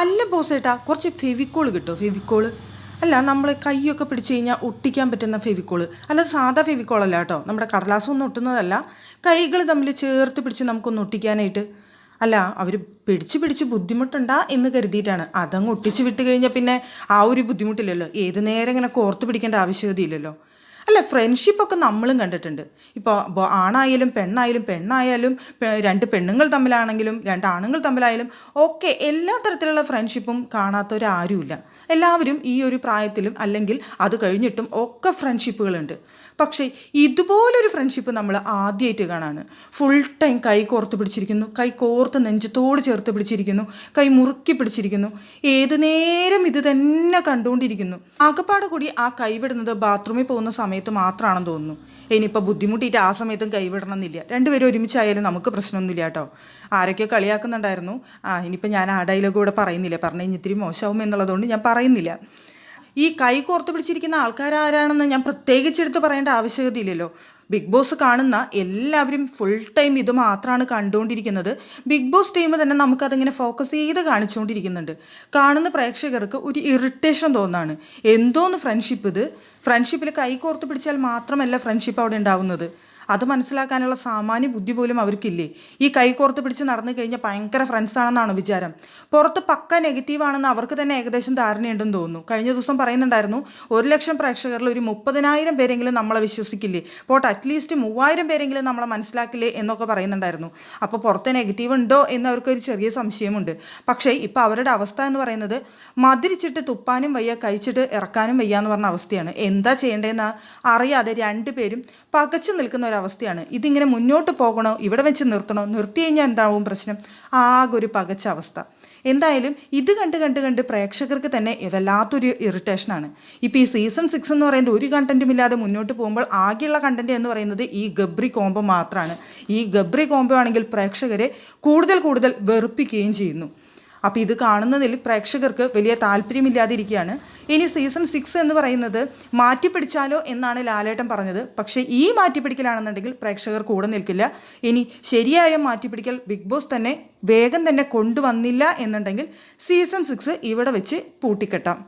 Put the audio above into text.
അല്ല ബോസ് ബോസേട്ടാ കുറച്ച് ഫെവിക്കോൾ കിട്ടുമോ ഫെവിക്കോൾ അല്ല നമ്മൾ കൈയൊക്കെ പിടിച്ച് കഴിഞ്ഞാൽ ഒട്ടിക്കാൻ പറ്റുന്ന ഫെവിക്കോൾ അല്ല സാധാ ഫെവിക്കോൾ അല്ല കേട്ടോ നമ്മുടെ കടലാസൊന്നും ഒട്ടുന്നതല്ല. കൈകൾ തമ്മിൽ ചേർത്ത് പിടിച്ച് നമുക്കൊന്ന് ഒട്ടിക്കാനായിട്ട്. അല്ല അവർ പിടിച്ച് പിടിച്ച് ബുദ്ധിമുട്ടുണ്ടാ എന്ന് കരുതിയിട്ടാണ്. അതങ്ങ് ഒട്ടിച്ച് വിട്ട് കഴിഞ്ഞാൽ പിന്നെ ആ ഒരു ബുദ്ധിമുട്ടില്ലല്ലോ. ഏത് നേരം ഇങ്ങനെ കോർത്ത് പിടിക്കേണ്ട ആവശ്യകതയില്ലല്ലോ. അല്ല ഫ്രണ്ട്ഷിപ്പൊക്കെ നമ്മളും കണ്ടിട്ടുണ്ട്. ഇപ്പോൾ ആണായാലും പെണ്ണായാലും പെണ്ണായാലും രണ്ട് പെണ്ണുങ്ങൾ തമ്മിലാണെങ്കിലും രണ്ട് ആണുങ്ങൾ തമ്മിലായാലും ഒക്കെ എല്ലാ തരത്തിലുള്ള ഫ്രണ്ട്ഷിപ്പും കാണാത്തവരാരുമില്ല എല്ലാവരും ഈ ഒരു പ്രായത്തിലും അല്ലെങ്കിൽ അത് കഴിഞ്ഞിട്ടും ഒക്കെ ഫ്രണ്ട്ഷിപ്പുകളുണ്ട് പക്ഷേ ഇതുപോലൊരു ഫ്രണ്ട്ഷിപ്പ് നമ്മൾ ആദ്യമായിട്ട് കാണാണ്. ഫുൾ ടൈം കൈ കോർത്ത് പിടിച്ചിരിക്കുന്നു. കൈ കോർത്ത് നെഞ്ചത്തോട് ചേർത്ത് പിടിച്ചിരിക്കുന്നു. കൈ മുറുക്കി പിടിച്ചിരിക്കുന്നു. ഏത് നേരം ഇത് തന്നെ കണ്ടുകൊണ്ടിരിക്കുന്നു. ആകപ്പാട് കൂടി ആ കൈവിടുന്നത് ബാത്റൂമിൽ പോകുന്ന സമയത്ത് മാത്രമാണെന്ന് തോന്നുന്നു. ഇനിയിപ്പോൾ ബുദ്ധിമുട്ടിയിട്ട് ആ സമയത്തും കൈവിടണം എന്നില്ല രണ്ടുപേരും ഒരുമിച്ചായാലും നമുക്ക് പ്രശ്നമൊന്നുമില്ല കേട്ടോ. ആരൊക്കെയോ കളിയാക്കുന്നുണ്ടായിരുന്നു. ആ ഇനിയിപ്പോൾ ഞാൻ ആ ഡയലോഗ് കൂടെ പറയുന്നില്ല. പറഞ്ഞു കഴിഞ്ഞാൽ ഇത്തിരി മോശമാവും എന്നുള്ളതുകൊണ്ട് ഞാൻ പറയുന്നില്ല. ഈ കൈ കോർത്ത് പിടിച്ചിരിക്കുന്ന ആൾക്കാരാരാണെന്ന് ഞാൻ പ്രത്യേകിച്ച് എടുത്ത് പറയേണ്ട ആവശ്യകതയില്ലല്ലോ. ബിഗ് ബോസ് കാണുന്ന എല്ലാവരും ഫുൾ ടൈം ഇത് മാത്രമാണ് കണ്ടുകൊണ്ടിരിക്കുന്നത് ബിഗ് ബോസ് ടീം തന്നെ നമുക്കതിങ്ങനെ ഫോക്കസ് ചെയ്ത് കാണിച്ചുകൊണ്ടിരിക്കുന്നുണ്ട് കാണുന്ന പ്രേക്ഷകർക്ക് ഒരു ഇറിറ്റേഷൻ തോന്നാണ്. എന്തോന്ന് ഫ്രണ്ട്ഷിപ്പ് ഇത്? ഫ്രണ്ട്ഷിപ്പിൽ കൈ കോർത്ത് പിടിച്ചാൽ മാത്രമല്ല ഫ്രണ്ട്ഷിപ്പ് അവിടെ ഉണ്ടാവുന്നത്. അത് മനസ്സിലാക്കാനുള്ള സാമാന്യ ബുദ്ധി പോലും അവർക്കില്ലേ? ഈ കൈ കോർത്ത് പിടിച്ച് നടന്നു കഴിഞ്ഞാൽ ഭയങ്കര ഫ്രണ്ട്സ് ആണെന്നാണ് വിചാരം? പുറത്ത് പക്ക നെഗറ്റീവ് ആണെന്ന് അവർക്ക് തന്നെ ഏകദേശം ധാരണയുണ്ടെന്ന് തോന്നുന്നു. കഴിഞ്ഞ ദിവസം പറയുന്നുണ്ടായിരുന്നു ഒരു ലക്ഷം പ്രേക്ഷകരിൽ ഒരു മുപ്പതിനായിരം പേരെങ്കിലും നമ്മളെ വിശ്വസിക്കില്ലേ? പോട്ട് അറ്റ്ലീസ്റ്റ് മൂവായിരം പേരെങ്കിലും നമ്മളെ മനസ്സിലാക്കില്ലേ എന്നൊക്കെ പറയുന്നുണ്ടായിരുന്നു. അപ്പോൾ പുറത്ത് നെഗറ്റീവ് ഉണ്ടോ എന്ന് അവർക്കൊരു ചെറിയ സംശയമുണ്ട്. പക്ഷേ ഇപ്പോൾ അവരുടെ അവസ്ഥ എന്ന് പറയുന്നത് മതിരിച്ചിട്ട് തുപ്പാനും വയ്യ കഴിച്ചിട്ട് ഇറക്കാനും വയ്യ എന്ന് പറഞ്ഞ അവസ്ഥയാണ്. എന്താ ചെയ്യേണ്ടതെന്ന് അറിയാതെ രണ്ടുപേരും പകച്ചു നിൽക്കുന്ന ഒരവസ്ഥയാണ് ഇതിങ്ങനെ മുന്നോട്ട് പോകണോ ഇവിടെ വെച്ച് നിർത്തണോ നിർത്തി കഴിഞ്ഞാൽ എന്താവും പ്രശ്നം? ആകെ ഒരു പകച്ച അവസ്ഥ. എന്തായാലും ഇത് കണ്ട് കണ്ട് കണ്ട് പ്രേക്ഷകർക്ക് തന്നെ വല്ലാത്തൊരു ഇറിറ്റേഷനാണ് ഇപ്പോൾ ഈ സീസൺ സിക്സ് എന്ന് പറയുന്നത് ഒരു കണ്ടന്റും ഇല്ലാതെ മുന്നോട്ട് പോകുമ്പോൾ ആകെയുള്ള കണ്ടന്റ് എന്ന് പറയുന്നത് ഈ ഗബ്രി കോംബോ മാത്രമാണ് ഈ ഗബ്രി കോംബോ ആണെങ്കിൽ പ്രേക്ഷകരെ കൂടുതൽ കൂടുതൽ വെറുപ്പിക്കുകയും ചെയ്യുന്നു. അപ്പോൾ ഇത് കാണുന്നതിൽ പ്രേക്ഷകർക്ക് വലിയ താല്പര്യമില്ലാതിരിക്കുകയാണ്. ഇനി സീസൺ സിക്സ് എന്ന് പറയുന്നത് മാറ്റിപ്പിടിച്ചാലോ എന്നാണ് ലാലേട്ടൻ പറഞ്ഞത്. പക്ഷേ ഈ മാറ്റിപ്പിടിക്കലാണെന്നുണ്ടെങ്കിൽ പ്രേക്ഷകർ കൂടെ നിൽക്കില്ല. ഇനി ശരിയായ മാറ്റിപ്പിടിക്കൽ ബിഗ് ബോസ് തന്നെ വേഗം തന്നെ കൊണ്ടുവന്നില്ല എന്നുണ്ടെങ്കിൽ സീസൺ സിക്സ് ഇവിടെ വെച്ച് പൂട്ടിക്കെട്ടാം.